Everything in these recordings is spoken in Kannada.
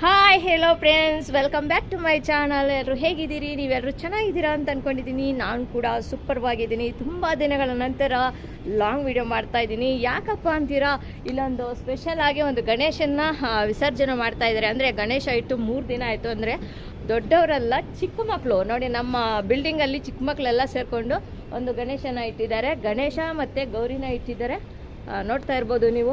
Hi hello friends welcome back to my channel ಎಲ್ಲರೂ ಹೇಗಿದ್ದೀರಿ? ನೀವೆಲ್ಲರೂ ಚೆನ್ನಾಗಿದ್ದೀರಾ ಅಂತ ಅಂದ್ಕೊಂಡಿದ್ದೀನಿ ನಾನು ಕೂಡ ಸೂಪರ್ವಾಗಿದ್ದೀನಿ ತುಂಬ ದಿನಗಳ ನಂತರ ಲಾಂಗ್ ವಿಡಿಯೋ ಮಾಡ್ತಾ ಇದ್ದೀನಿ. ಯಾಕಪ್ಪ ಅಂತೀರಾ? ಇಲ್ಲೊಂದು ಸ್ಪೆಷಲ್ ಆಗಿ ಒಂದು ಗಣೇಶನ್ನ ವಿಸರ್ಜನೆ ಮಾಡ್ತಾ ಇದ್ದಾರೆ. ಅಂದರೆ ಗಣೇಶ ಇಟ್ಟು ಮೂರು ದಿನ ಆಯಿತು ಅಂದರೆ ದೊಡ್ಡವರೆಲ್ಲ ಚಿಕ್ಕ ಮಕ್ಕಳು ನೋಡಿ, ನಮ್ಮ ಬಿಲ್ಡಿಂಗಲ್ಲಿ ಚಿಕ್ಕ ಮಕ್ಕಳೆಲ್ಲ ಸೇರಿಕೊಂಡು ಒಂದು ಗಣೇಶನ ಇಟ್ಟಿದ್ದಾರೆ. ಗಣೇಶ ಮತ್ತು ಗೌರಿನ ಇಟ್ಟಿದ್ದಾರೆ. ನೋಡ್ತಾ ಇರ್ಬೋದು ನೀವು.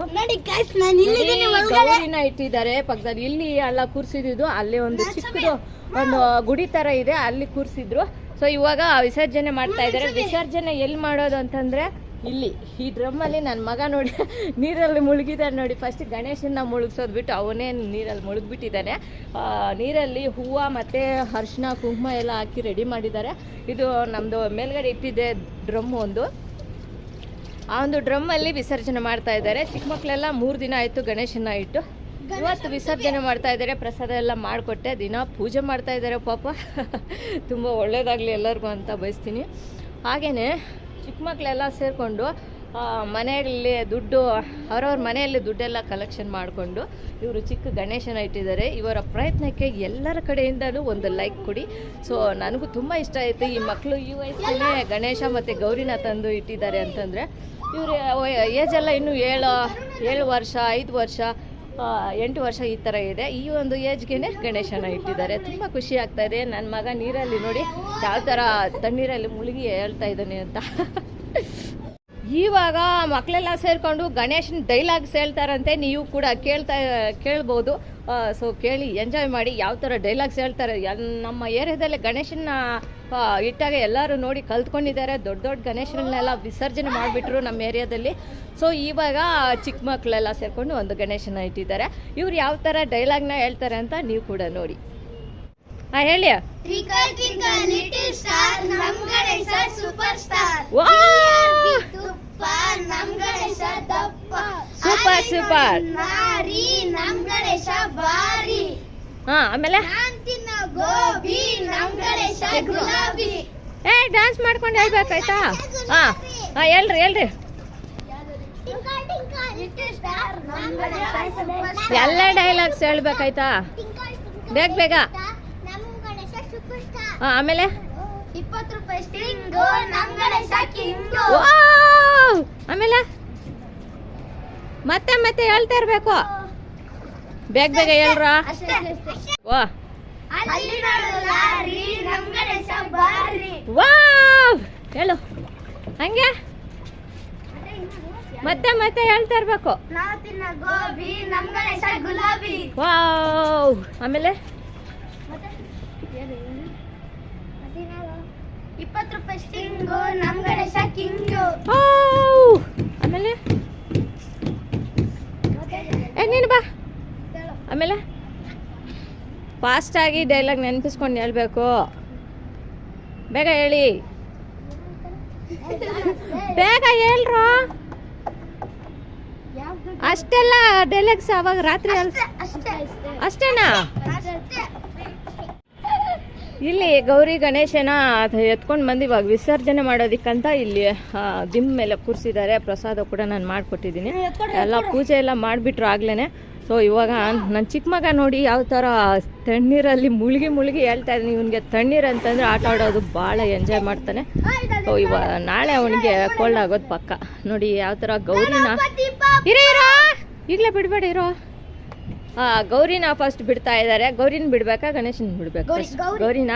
ಗೌರಿನ ಇಟ್ಟಿದ್ದಾರೆ. ಪಕ್ಕದಲ್ಲಿ ಇಲ್ಲಿ ಎಲ್ಲ ಕೂರ್ಸಿದ್ದು ಅಲ್ಲಿ ಒಂದು ಚಿಕ್ಕದು ಒಂದು ಗುಡಿ ತರ ಇದೆ ಅಲ್ಲಿ ಕೂರ್ಸಿದ್ರು. ಸೊ ಇವಾಗ ವಿಸರ್ಜನೆ ಮಾಡ್ತಾ ಇದ್ದಾರೆ. ವಿಸರ್ಜನೆ ಎಲ್ಲಿ ಮಾಡೋದು ಅಂತಂದ್ರೆ ಇಲ್ಲಿ ಈ ಡ್ರಮ್ ಅಲ್ಲಿ ನನ್ನ ಮಗ ನೋಡಿ ನೀರಲ್ಲಿ ಮುಳುಗಿದ್ದಾನೆ ನೋಡಿ. ಫಸ್ಟ್ ಗಣೇಶನ ಮುಳುಗಿಸೋದು ಬಿಟ್ಟು ಅವನೇ ನೀರಲ್ಲಿ ಮುಳುಗ್ಬಿಟ್ಟಿದ್ದಾನೆ. ನೀರಲ್ಲಿ ಹೂವು ಮತ್ತು ಅರ್ಶಿನ ಕುಂಕುಮ ಎಲ್ಲ ಹಾಕಿ ರೆಡಿ ಮಾಡಿದ್ದಾರೆ. ಇದು ನಮ್ಮದು ಮೇಲ್ಗಡೆ ಇಟ್ಟಿದ್ದೆ ಡ್ರಮ್ ಒಂದು. ಆ ಒಂದು ಡ್ರಮ್ ಅಲ್ಲಿ ವಿಸರ್ಜನೆ ಮಾಡ್ತಾ ಇದ್ದಾರೆ. ಚಿಕ್ಕ ಮಕ್ಕಳೆಲ್ಲ ಮೂರು ದಿನ ಆಯ್ತು ಗಣೇಶನ ಇಟ್ಟು. ಇವತ್ತು ವಿಸರ್ಜನೆ ಮಾಡ್ತಾ ಇದ್ದಾರೆ. ಪ್ರಸಾದ ಎಲ್ಲ ಮಾಡಿಕೊಟ್ಟೆ. ದಿನ ಪೂಜೆ ಮಾಡ್ತಾ ಇದ್ದಾರೆ ಪಾಪ. ತುಂಬ ಒಳ್ಳೇದಾಗಲಿ ಎಲ್ಲರಿಗೂ ಅಂತ ಬಯಸ್ತೀನಿ. ಹಾಗೆಯೇ ಚಿಕ್ಕ ಮಕ್ಕಳೆಲ್ಲ ಸೇರಿಕೊಂಡು ಮನೆಯಲ್ಲಿ ದುಡ್ಡು, ಅವ್ರವ್ರ ಮನೆಯಲ್ಲಿ ದುಡ್ಡೆಲ್ಲ ಕಲೆಕ್ಷನ್ ಮಾಡಿಕೊಂಡು ಇವರು ಚಿಕ್ಕ ಗಣೇಶನ ಇಟ್ಟಿದ್ದಾರೆ. ಇವರ ಪ್ರಯತ್ನಕ್ಕೆ ಎಲ್ಲರ ಕಡೆಯಿಂದಲೂ ಒಂದು ಲೈಕ್ ಕೊಡಿ. ಸೊ ನನಗೂ ತುಂಬ ಇಷ್ಟ ಆಯಿತು. ಈ ಮಕ್ಕಳು ಈ ವಯಸ್ಸಲ್ಲೇ ಗಣೇಶ ಮತ್ತು ಗೌರಿನ ತಂದು ಇಟ್ಟಿದ್ದಾರೆ ಅಂತಂದರೆ, ಇವರು ಏಜ್ ಎಲ್ಲ ಇನ್ನೂ ಏಳು ಏಳು ವರ್ಷ, ಐದು ವರ್ಷ ಎಂಟು ವರ್ಷ ಈ ಥರ ಇದೆ. ಈ ಒಂದು ಏಜ್ಗೆ ಗಣೇಶನ ಇಟ್ಟಿದ್ದಾರೆ. ತುಂಬ ಖುಷಿ ಆಗ್ತಾ ಇದೆ. ನನ್ನ ಮಗ ನೀರಲ್ಲಿ ನೋಡಿ ಯಾವ ಥರ ತಣ್ಣೀರಲ್ಲಿ ಮುಳುಗಿ ಹೇಳ್ತಾ ಇದ್ದಾನೆ ಅಂತ. ಇವಾಗ ಮಕ್ಕಳೆಲ್ಲ ಸೇರಿಕೊಂಡು ಗಣೇಶನ ಡೈಲಾಗ್ಸ್ ಹೇಳ್ತಾರಂತೆ ನೀವು ಕೂಡ ಕೇಳ್ತಾ ಕೇಳ್ಬೋದು. ಸೊ ಕೇಳಿ ಎಂಜಾಯ್ ಮಾಡಿ ಯಾವ ಥರ ಡೈಲಾಗ್ಸ್ ಹೇಳ್ತಾರೆ. ನಮ್ಮ ಏರಿಯಾದಲ್ಲಿ ಗಣೇಶನ ಇಟ್ಟಾಗ ಎಲ್ಲರೂ ನೋಡಿ ಕಲ್ತ್ಕೊಂಡಿದ್ದಾರೆ. ದೊಡ್ಡ ದೊಡ್ಡ ಗಣೇಶನನ್ನೆಲ್ಲ ವಿಸರ್ಜನೆ ಮಾಡಿಬಿಟ್ರು ನಮ್ಮ ಏರಿಯಾದಲ್ಲಿ. ಸೊ ಇವಾಗ ಚಿಕ್ಕ ಮಕ್ಕಳೆಲ್ಲ ಸೇರಿಕೊಂಡು ಒಂದು ಗಣೇಶನ ಇಟ್ಟಿದ್ದಾರೆ. ಇವ್ರು ಯಾವ ಥರ ಡೈಲಾಗ್ನ ಹೇಳ್ತಾರೆ ಅಂತ ನೀವು ಕೂಡ ನೋಡಿ. ಹಾಂ ಹೇಳಿ. ಸೂಪರ್ ಸ್ಟಾರ್ ಸೂಪರ್ ಸ್ಟಾರ್ ನಮ್ ಗಣೇಶ ದಪ್ಪ. Super, super. ನಾರಿ ನಮ್ ಗಣೇಶ ಬಾರಿ ಹಾ ಆಮೇಲೆ? ಗೋಬಿ ನಮ್ ಗಣೇಶ ಗುಲಾಬಿ. ಏ ಡ್ಯಾನ್ಸ್ ಮಾಡ್ಕೊಂಡು ಹೇಳ್ಬೇಕಾಯ್ತಾ ಹಾ ಹಾ ಹೇಳ್ರಿ ಹೇಳ್ರಿ. ಟ್ವಿಂಕಲ್ ಟ್ವಿಂಕಲ್ ಲಿಟಲ್ ಸ್ಟಾರ್ ನಮ್ ಗಣೇಶ ಎಲ್ಲ ಡೈಲಾಗ್ಸ್ ಹೇಳ್ಬೇಕಾಯ್ತಾ ಬೇಗ ಬೇಗ. ನಮ್ ಗಣೇಶ ಸೂಪರ್ ಸ್ಟಾರ್ ಆಮೇಲೆ? ಇಪ್ಪತ್ತು ರೂಪಾಯಿ ಸ್ಟಿಂಗು ನಮ್ ಗಣೇಶ ಕಿಂಗು! ಆಮೇಲೆ ಮತ್ತೆ ಮತ್ತೆ ಹೇಳ್ತಾ ಇರ್ಬೇಕು. ಬೇಗ ಬೇಗ ಹೇಳ್ರ? ವಾವ್. ಹೇಳು. ಹಂಗೆ? ಮತ್ತೆ ಮತ್ತೆ ಹೇಳ್ತಾ ಇರ್ಬೇಕು. ವಾವ್. ಆಮೇಲೆ? ಇಪ್ಪತ್ತು ರೂಪಾಯಿ ಸ್ಟಿಂಗು ನಮ್ ಗಣೇಶ ಕಿಂಗು ಆಮೇಲೆ? ಏ ನೀನು ಬಾ. ಆಮೇಲೆ? ಫಾಸ್ಟಾಗಿ ಡೈಲಾಗ್ ನೆನಪಿಸ್ಕೊಂಡು ಹೇಳ್ಬೇಕು. ಬೇಗ ಹೇಳಿ. ಬೇಗ ಹೇಳ್ರು. ಅಷ್ಟೆಲ್ಲ ಡೈಲಾಗ್ಸ್ ಅವಾಗ ರಾತ್ರಿ ಅಷ್ಟೇನಾ? ಅಷ್ಟೇ. ಇಲ್ಲಿ ಗೌರಿ ಗಣೇಶನ ಎತ್ಕೊಂಡು ಬಂದು ಇವಾಗ ವಿಸರ್ಜನೆ ಮಾಡೋದಿಕ್ಕಂತ ಇಲ್ಲಿ ದಿಮ್ ಮೇಲೆ ಕೂರಿಸಿದ್ದಾರೆ. ಪ್ರಸಾದ ಕೂಡ ನಾನು ಮಾಡಿಕೊಟ್ಟಿದ್ದೀನಿ. ಎಲ್ಲ ಪೂಜೆ ಎಲ್ಲ ಮಾಡಿಬಿಟ್ರು ಆಗ್ಲೇ ಸೊ ಇವಾಗ ನನ್ನ ಚಿಕ್ಕ ಮಗ ನೋಡಿ ಯಾವ ಥರ ತಣ್ಣೀರಲ್ಲಿ ಮುಳುಗಿ ಮುಳುಗಿ ಹೇಳ್ತಾ ಇದ್ದೀನಿ. ಇವನಿಗೆ ತಣ್ಣೀರು ಅಂತಂದರೆ ಆಟ ಆಡೋದು ಭಾಳ ಎಂಜಾಯ್ ಮಾಡ್ತಾನೆ. ಸೊ ಇವಾಗ ನಾಳೆ ಅವನಿಗೆ ಕೋಲ್ಡ್ ಆಗೋದು ಪಕ್ಕ. ನೋಡಿ ಯಾವ ಥರ ಗೌರಿನ ಇರೋ ಇರೋ! ಈಗಲೇ ಬಿಡಬೇಡ ಗೌರಿನ ಫಸ್ಟ್ ಬಿಡ್ತಾ ಇದ್ದಾರೆ ಗೌರಿನ ಬಿಡ್ಬೇಕಾ ಗಣೇಶನ್ ಬಿಡ್ಬೇಕು? ಗೌರಿನ?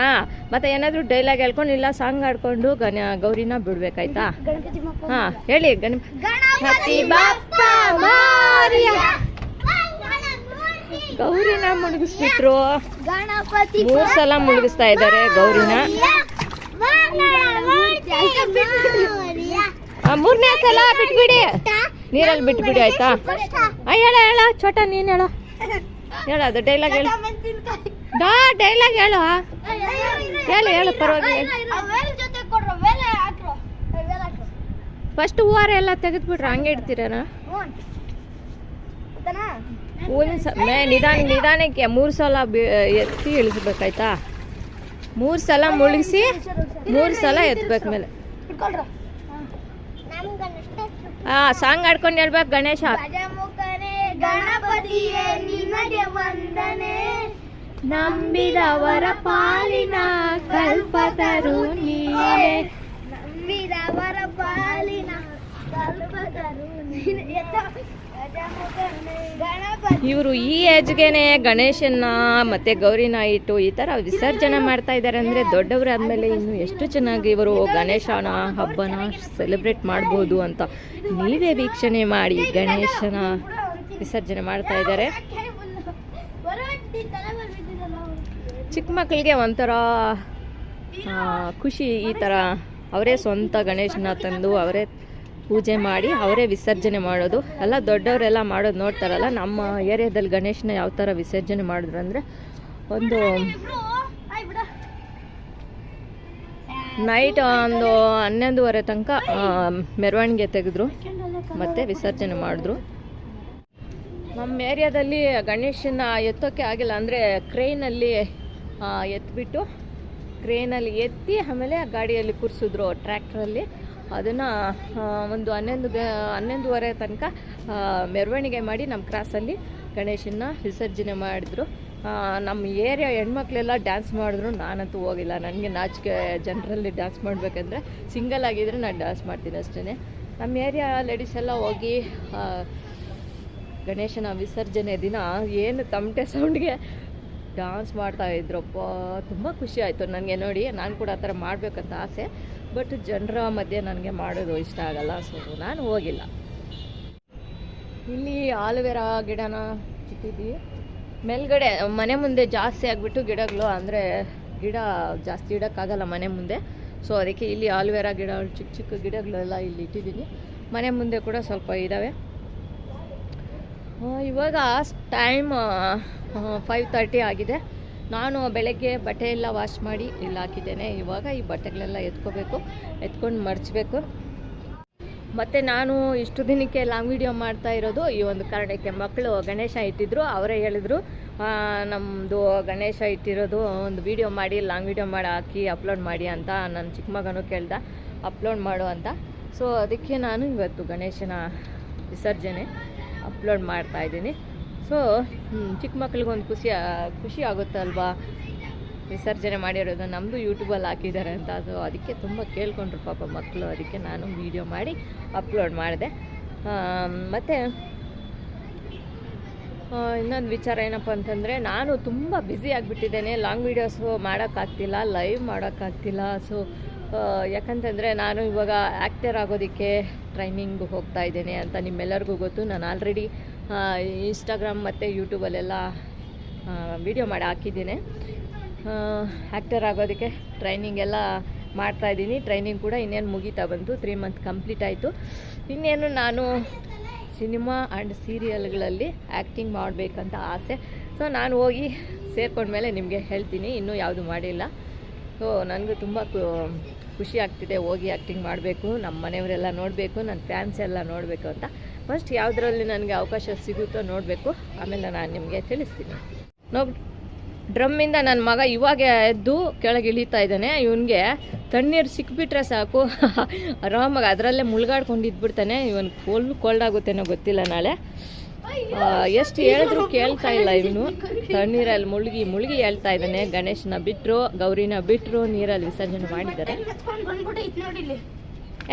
ಮತ್ತೆ ಏನಾದ್ರು ಡೈಲಾಗ್ ಹೇಳ್ಕೊಂಡು ಇಲ್ಲ ಸಾಂಗ್ ಆಡ್ಕೊಂಡು ಗಣ ಗೌರಿನ ಬಿಡ್ಬೇಕಾಯ್ತಾ? ಹಾ ಹೇಳಿ ಗಣಪ ಗಣಪತಿ. ಗೌರಿನ ಮುಳುಗಿಸ್ಬಿಟ್ರು. ಗಣಪತಿ ಮೂರ್ ಸಲ ಮುಳುಗಿಸ್ತಾ ಇದ್ದಾರೆ ಗೌರಿನ. ಮೂರನೇ ಸಲ ಬಿಟ್ಬಿಡಿ. ನೀರಲ್ಲಿ ಬಿಟ್ಬಿಡಿ ಆಯ್ತಾ? ಹೇಳ ಹೇಳ ಚೋಟ ನೀನ್ ಹೇಳ. ಹೇಳ ಅದು ಡೈಲಾಗ್ ಹೇಳು. ಡಾ ಡೈಲಾಗ್ ಹೇಳು ಹೇಳು ಹೇಳು ಪರವಾಗಿಲ್ಲ. ಫಸ್ಟ್ ಹೂವಾರ ಎಲ್ಲ ತೆಗೆದ್ಬಿಟ್ರೆ ಹಂಗೆ ಇಡ್ತೀರನ? ಹೂವಿನ ಮೇ ನಿಧಾನ ನಿಧಾನಕ್ಕೆ ಮೂರು ಸಲ ಎತ್ತಿ ಇಳಿಸ್ಬೇಕಾಯ್ತಾ? ಮೂರು ಸಲ ಮುಳುಗಿಸಿ ಮೂರು ಸಲ ಎತ್ಬೇಕು ಮೇಲೆ. ಹಾಂ ಸಾಂಗ್ ಆಡ್ಕೊಂಡು ಹೇಳ್ಬೇಕು ಗಣೇಶ. ಗಣಪತಿಯೇ, ನಿನಗೆ ವಂದನೆ. ನಂಬಿದವರ ಪಾಲಿನ ಕಲ್ಪತರು ನೀನೇ. ನಂಬಿದವರ ಪಾಲಿನ ಕಲ್ಪತರು ನೀನೆ. ಇವರು ಈ ಏಜ್ಗೆನೆ ಗಣೇಶನ್ನ ಮತ್ತೆ ಗೌರಿನ ಇಟ್ಟು ಈ ತರ ವಿಸರ್ಜನೆ ಮಾಡ್ತಾ ಇದ್ದಾರೆ ಅಂದ್ರೆ ದೊಡ್ಡವರಾದ್ಮೇಲೆ ಇನ್ನು ಎಷ್ಟು ಚೆನ್ನಾಗಿ ಇವರು ಗಣೇಶನ ಹಬ್ಬನ ಸೆಲೆಬ್ರೇಟ್ ಮಾಡ್ಬೋದು ಅಂತ ನೀವೇ ವೀಕ್ಷಣೆ ಮಾಡಿ ಗಣೇಶನ ವಿಸರ್ಜನೆ ಮಾಡ್ತಾ ಇದ್ದಾರೆ. ಚಿಕ್ಕ ಮಕ್ಕಳಿಗೆ ಒಂಥರ ಖುಷಿ ಈ ಥರ ಅವರೇ ಸ್ವಂತ ಗಣೇಶನ ತಂದು ಅವರೇ ಪೂಜೆ ಮಾಡಿ ಅವರೇ ವಿಸರ್ಜನೆ ಮಾಡೋದು. ಎಲ್ಲ ದೊಡ್ಡವರೆಲ್ಲ ಮಾಡೋದು ನೋಡ್ತಾರಲ್ಲ, ನಮ್ಮ ಏರಿಯಾದಲ್ಲಿ ಗಣೇಶನ ಯಾವ ಥರ ವಿಸರ್ಜನೆ ಮಾಡಿದ್ರು ಅಂದರೆ ಒಂದು. ನೈಟ್ ಒಂದು ಹನ್ನೊಂದುವರೆ ತನಕ ಮೆರವಣಿಗೆ ತೆಗೆದ್ರು. ಮತ್ತೆ ವಿಸರ್ಜನೆ ಮಾಡಿದ್ರು. ನಮ್ಮ ಏರಿಯಾದಲ್ಲಿ ಗಣೇಶನ ಎತ್ತೋಕ್ಕೆ ಆಗಿಲ್ಲ, ಅಂದರೆ ಕ್ರೇನಲ್ಲಿ ಎತ್ಬಿಟ್ಟು ಕ್ರೇನಲ್ಲಿ ಎತ್ತಿ ಆಮೇಲೆ ಆ ಗಾಡಿಯಲ್ಲಿ ಕೂರಿಸಿದ್ರು ಟ್ರ್ಯಾಕ್ಟ್ರಲ್ಲಿ. ಅದನ್ನು ಒಂದು ಹನ್ನೊಂದು ಹನ್ನೊಂದುವರೆ ತನಕ ಮೆರವಣಿಗೆ ಮಾಡಿ ನಮ್ಮ ಕ್ರಾಸಲ್ಲಿ ಗಣೇಶನ ವಿಸರ್ಜನೆ ಮಾಡಿದ್ರು. ನಮ್ಮ ಏರಿಯಾ ಹೆಣ್ಮಕ್ಳೆಲ್ಲ ಡ್ಯಾನ್ಸ್ ಮಾಡಿದ್ರು. ನಾನಂತೂ ಹೋಗಿಲ್ಲ. ನನಗೆ ನಾಚಿಕೆ ಜನರಲ್ಲಿ ಡ್ಯಾನ್ಸ್ ಮಾಡಬೇಕಂದ್ರೆ ಸಿಂಗಲ್ ಆಗಿದ್ದರೆ ನಾನು ಡ್ಯಾನ್ಸ್ ಮಾಡ್ತೀನಿ ಅಷ್ಟೇ ನಮ್ಮ ಏರಿಯಾ ಲೇಡೀಸ್ ಎಲ್ಲ ಹೋಗಿ ಗಣೇಶನ ವಿಸರ್ಜನೆ ದಿನ ಏನು ತಮಟೆ ಸೌಂಡ್ಗೆ ಡ್ಯಾನ್ಸ್ ಮಾಡ್ತಾ ಇದ್ರಪ್ಪ. ತುಂಬ ಖುಷಿ ಆಯಿತು ನನಗೆ ನೋಡಿ. ನಾನು ಕೂಡ ಆ ಥರ ಮಾಡಬೇಕಂತ ಆಸೆ. ಬಟ್ ಜನರ ಮಧ್ಯೆ ನನಗೆ ಮಾಡೋದು ಇಷ್ಟ ಆಗಲ್ಲ ಸೊ ನಾನು ಹೋಗಿಲ್ಲ. ಇಲ್ಲಿ ಆಲುವೆರಾ ಗಿಡನ ಇಟ್ಟಿದ್ವಿ ಮೇಲ್ಗಡೆ, ಮನೆ ಮುಂದೆ ಜಾಸ್ತಿ ಆಗಿಬಿಟ್ಟು ಗಿಡಗಳು ಅಂದರೆ ಗಿಡ ಜಾಸ್ತಿ ಇಡೋಕ್ಕಾಗಲ್ಲ ಮನೆ ಮುಂದೆ. ಸೊ ಅದಕ್ಕೆ ಇಲ್ಲಿ ಆಲ್ವೇರಾ ಗಿಡ, ಚಿಕ್ಕ ಚಿಕ್ಕ ಗಿಡಗಳೆಲ್ಲ ಇಲ್ಲಿ ಇಟ್ಟಿದ್ದೀನಿ. ಮನೆ ಮುಂದೆ ಕೂಡ ಸ್ವಲ್ಪ ಇದ್ದಾವೆ ಇವಾಗ ಟೈಮ್ ಫೈವ್ ತರ್ಟಿ ಆಗಿದೆ. ನಾನು ಬೆಳಗ್ಗೆ ಬಟ್ಟೆ ಎಲ್ಲ ವಾಶ್ ಮಾಡಿ ಇಲ್ಲಿ ಹಾಕಿದ್ದೇನೆ. ಇವಾಗ ಈ ಬಟ್ಟೆಗಳೆಲ್ಲ ಎತ್ಕೋಬೇಕು, ಎತ್ಕೊಂಡು ಮರ್ಚಬೇಕು. ಮತ್ತು ನಾನು ಇಷ್ಟು ದಿನಕ್ಕೆ ಲಾಂಗ್ ವಿಡಿಯೋ ಮಾಡ್ತಾ ಇರೋದು ಈ ಒಂದು ಕಾರಣಕ್ಕೆ. ಮಕ್ಕಳು ಗಣೇಶ ಇಟ್ಟಿದ್ರು, ಅವರೇ ಹೇಳಿದರು ನಮ್ಮದು ಗಣೇಶ ಇಟ್ಟಿರೋದು, ಒಂದು ವಿಡಿಯೋ ಮಾಡಿ ಲಾಂಗ್ ವಿಡಿಯೋ ಮಾಡಿ, ಹಾಕಿ ಅಪ್ಲೋಡ್ ಮಾಡಿ ಅಂತ ನನ್ನ ಚಿಕ್ಕ ಮಗನೂ ಕೇಳ್ದ. ಅಪ್ಲೋಡ್ ಮಾಡು ಅಂತ. ಸೊ ಅದಕ್ಕೆ ನಾನು ಇವತ್ತು ಗಣೇಶನ ವಿಸರ್ಜನೆ. ಅಪ್ಲೋಡ್ ಮಾಡ್ತಾ ಇದ್ದೀನಿ. ಸೊ ಚಿಕ್ಕ ಮಕ್ಳಿಗೊಂದು ಖುಷಿ ಖುಷಿ ಆಗುತ್ತಲ್ವಾ? ವಿಸರ್ಜನೆ ಮಾಡಿರೋದು ನಮ್ಮದು ಯೂಟ್ಯೂಬಲ್ಲಿ ಹಾಕಿದ್ದಾರೆ ಅಂತ. ಅದು ಅದಕ್ಕೆ ತುಂಬ ಕೇಳ್ಕೊಂಡ್ರು ಪಾಪ ಮಕ್ಕಳು ಅದಕ್ಕೆ ನಾನು ವೀಡಿಯೋ ಮಾಡಿ ಅಪ್ಲೋಡ್ ಮಾಡಿದೆ. ಮತ್ತು ಇನ್ನೊಂದು ವಿಚಾರ ಏನಪ್ಪ ಅಂತಂದರೆ, ನಾನು ತುಂಬ ಬ್ಯುಸಿ ಆಗಿಬಿಟ್ಟಿದ್ದೇನೆ. ಲಾಂಗ್ ವೀಡಿಯೋಸು ಮಾಡೋಕ್ಕಾಗ್ತಿಲ್ಲ ಲೈವ್ ಮಾಡೋಕ್ಕಾಗ್ತಿಲ್ಲ. ಸೊ ಯಾಕಂತಂದರೆ ನಾನು ಇವಾಗ ಆ್ಯಕ್ಟರ್ ಆಗೋದಕ್ಕೆ ಟ್ರೈನಿಂಗ್ ಹೋಗ್ತಾ ಇದ್ದೇನೆ ಅಂತ ನಿಮ್ಮೆಲ್ಲರಿಗೂ ಗೊತ್ತು. ನಾನು ಆಲ್ರೆಡಿ ಇನ್ಸ್ಟಾಗ್ರಾಮ್ ಮತ್ತು ಯೂಟ್ಯೂಬಲ್ಲೆಲ್ಲ ವಿಡಿಯೋ ಮಾಡಿ ಹಾಕಿದ್ದೀನಿ. ಆ್ಯಕ್ಟರ್ ಆಗೋದಕ್ಕೆ ಟ್ರೈನಿಂಗ್ ಎಲ್ಲ ಮಾಡ್ತಾ ಇದ್ದೀನಿ. ಟ್ರೈನಿಂಗ್ ಕೂಡ ಇನ್ನೇನು ಮುಗೀತಾ ಬಂತು. ತ್ರೀ ಮಂತ್ ಕಂಪ್ಲೀಟ್ ಆಯಿತು. ಇನ್ನೇನು ನಾನು ಸಿನಿಮಾ ಆ್ಯಂಡ್ ಸೀರಿಯಲ್ಗಳಲ್ಲಿ ಆ್ಯಕ್ಟಿಂಗ್ ಮಾಡಬೇಕಂತ ಆಸೆ. ಸೊ ನಾನು ಹೋಗಿ ಸೇರ್ಕೊಂಡ್ಮೇಲೆ ನಿಮಗೆ ಹೇಳ್ತೀನಿ. ಇನ್ನೂ ಯಾವುದು ಮಾಡಿಲ್ಲ. ಸೊ ನನಗೂ ತುಂಬ ಖುಷಿ ಆಗ್ತಿದೆ ಹೋಗಿ ಆ್ಯಕ್ಟಿಂಗ್ ಮಾಡಬೇಕು ನಮ್ಮ ಮನೆಯವರೆಲ್ಲ ನೋಡಬೇಕು ನನ್ನ ಫ್ಯಾನ್ಸ್ ಎಲ್ಲ ನೋಡಬೇಕು ಅಂತ. ಫಸ್ಟ್ ಯಾವುದರಲ್ಲಿ ನನಗೆ ಅವಕಾಶ ಸಿಗುತ್ತೋ ನೋಡಬೇಕು. ಆಮೇಲೆ ನಾನು ನಿಮಗೆ ತಿಳಿಸ್ತೀನಿ. ನೋಡ್ ಡ್ರಮ್ಮಿಂದ ನನ್ನ ಮಗ ಇವಾಗ ಎದ್ದು ಕೆಳಗೆ ಇಳಿತಾ ಇದ್ದಾನೆ. ಇವನಿಗೆ ತಣ್ಣೀರು ಸಿಕ್ಬಿಟ್ರೆ ಸಾಕು. ಆರಾಮಾಗಿ ಅದರಲ್ಲೇ ಮುಳುಗಾಡ್ಕೊಂಡು ಇದ್ಬಿಡ್ತಾನೆ. ಇವನು ಫುಲ್ ಕೋಲ್ಡ್ ಆಗುತ್ತೇನೋ ಗೊತ್ತಿಲ್ಲ ನಾಳೆ. ಎಷ್ಟು ಹೇಳಿದ್ರು ಕೇಳ್ತಾ ಇಲ್ಲ ಇವನು. ತಣ್ಣೀರಲ್ಲಿ ಮುಳುಗಿ ಮುಳುಗಿ ಹೇಳ್ತಾ ಇದ್ದಾನೆ. ಗಣೇಶನ ಬಿಟ್ಟರು ಗೌರಿನ ಬಿಟ್ಟರು ನೀರಲ್ಲಿ ವಿಸರ್ಜನೆ ಮಾಡಿದ್ದಾರೆ.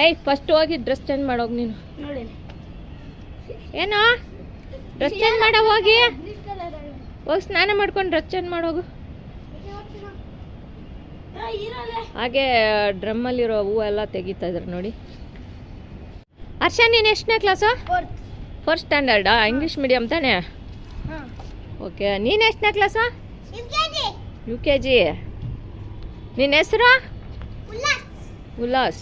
ಏಯ್ ಫಸ್ಟ್ ಹೋಗಿ ಡ್ರೆಸ್ ಚೇಂಜ್ ಮಾಡೋಗ್ ನೀನು. ಏನೋ? ಡ್ರೆಸ್ ಚೇಂಜ್ ಮಾಡೋ ಹೋಗಿ? ಹೋಗಿ ಸ್ನಾನ ಮಾಡ್ಕೊಂಡು ಡ್ರೆಸ್ ಚೇಂಜ್ ಮಾಡೋಗು. ಹಾಗೆ ಡ್ರಮ್ಮಲ್ಲಿರೋ ಹೂವು ಎಲ್ಲ ತೆಗಿತಾ ಇದ್ದಾರೆ ನೋಡಿ. ಹರ್ಷ, ನೀನು ಎಷ್ಟನೇ ಕ್ಲಾಸು ಫಸ್ಟ್ ಸ್ಟ್ಯಾಂಡರ್ಡಾ ಇಂಗ್ಲೀಷ್ ಮೀಡಿಯಮ್ ತಾನೇ? ಓಕೆ ನೀನು ಎಷ್ಟನೇ ಕ್ಲಾಸಾ ಯು ಕೆ ಜಿ ನಿನ್ನ ಹೆಸರು? ಉಲ್ಲಾಸ್.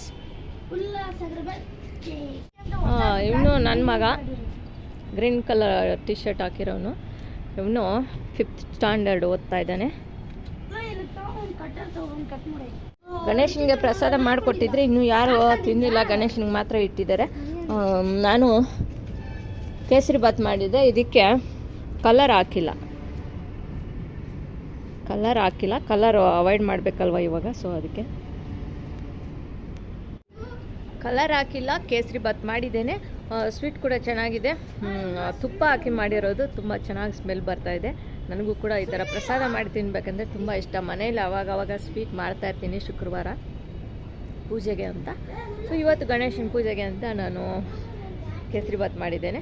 ಇವನು ನನ್ನ ಮಗ. ಗ್ರೀನ್ ಕಲರ್ ಟಿ ಶರ್ಟ್ ಹಾಕಿರೋನು. ಇವನು ಫಿಫ್ತ್ ಸ್ಟ್ಯಾಂಡರ್ಡ್ ಓದ್ತಾ ಇದ್ದಾನೆ. ಗಣೇಶನಿಗೆ ಪ್ರಸಾದ ಮಾಡಿಕೊಟ್ಟಿದ್ರೆ ಇನ್ನೂ ಯಾರು ತಿಂದಿಲ್ಲ. ಗಣೇಶನಿಗೆ ಮಾತ್ರ ಇಟ್ಟಿದ್ದಾರೆ. ನಾನು ಕೇಸರಿ ಬಾತ್ ಮಾಡಿದ್ದೆ ಇದಕ್ಕೆ ಕಲರ್ ಹಾಕಿಲ್ಲ. ಕಲರ್ ಹಾಕಿಲ್ಲ. ಕಲರ್ ಅವಾಯ್ಡ್ ಮಾಡಬೇಕಲ್ವ ಇವಾಗ? ಸೊ ಅದಕ್ಕೆ ಕಲರ್ ಹಾಕಿಲ್ಲ. ಕೇಸರಿ ಬಾತ್ ಮಾಡಿದ್ದೇನೆ. ಸ್ವೀಟ್ ಕೂಡ ಚೆನ್ನಾಗಿದೆ. ತುಪ್ಪ ಹಾಕಿ ಮಾಡಿರೋದು ತುಂಬ ಚೆನ್ನಾಗಿ ಸ್ಮೆಲ್ ಬರ್ತಾ ಇದೆ. ನನಗೂ ಕೂಡ ಈ ಥರ ಪ್ರಸಾದ ಮಾಡಿ ತಿನ್ಬೇಕಂದ್ರೆ ತುಂಬ ಇಷ್ಟ. ಮನೇಲಿ ಅವಾಗ ಸ್ವೀಟ್ ಮಾಡ್ತಾ ಇರ್ತೀನಿ ಶುಕ್ರವಾರ ಪೂಜೆಗೆ ಅಂತ. ಸೊ ಇವತ್ತು ಗಣೇಶನ ಪೂಜೆಗೆ ಅಂತ ನಾನು ಕೇಸರಿ ಬಾತ್ ಮಾಡಿದ್ದೇನೆ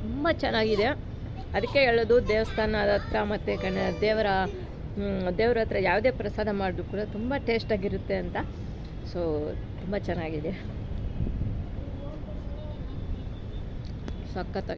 ತುಂಬ ಚೆನ್ನಾಗಿದೆ. ಅದಕ್ಕೆ ಹೇಳೋದು ದೇವಸ್ಥಾನದ ಹತ್ರ ಮತ್ತು ಗಣ ದೇವರ ದೇವ್ರ ಹತ್ರ ಯಾವುದೇ ಪ್ರಸಾದ ಮಾಡಿದ್ರು ಕೂಡ ತುಂಬ ಟೇಸ್ಟಾಗಿರುತ್ತೆ ಅಂತ. ಸೊ ತುಂಬ ಚೆನ್ನಾಗಿದೆ. ಸಖತ್ತಾಗಿ.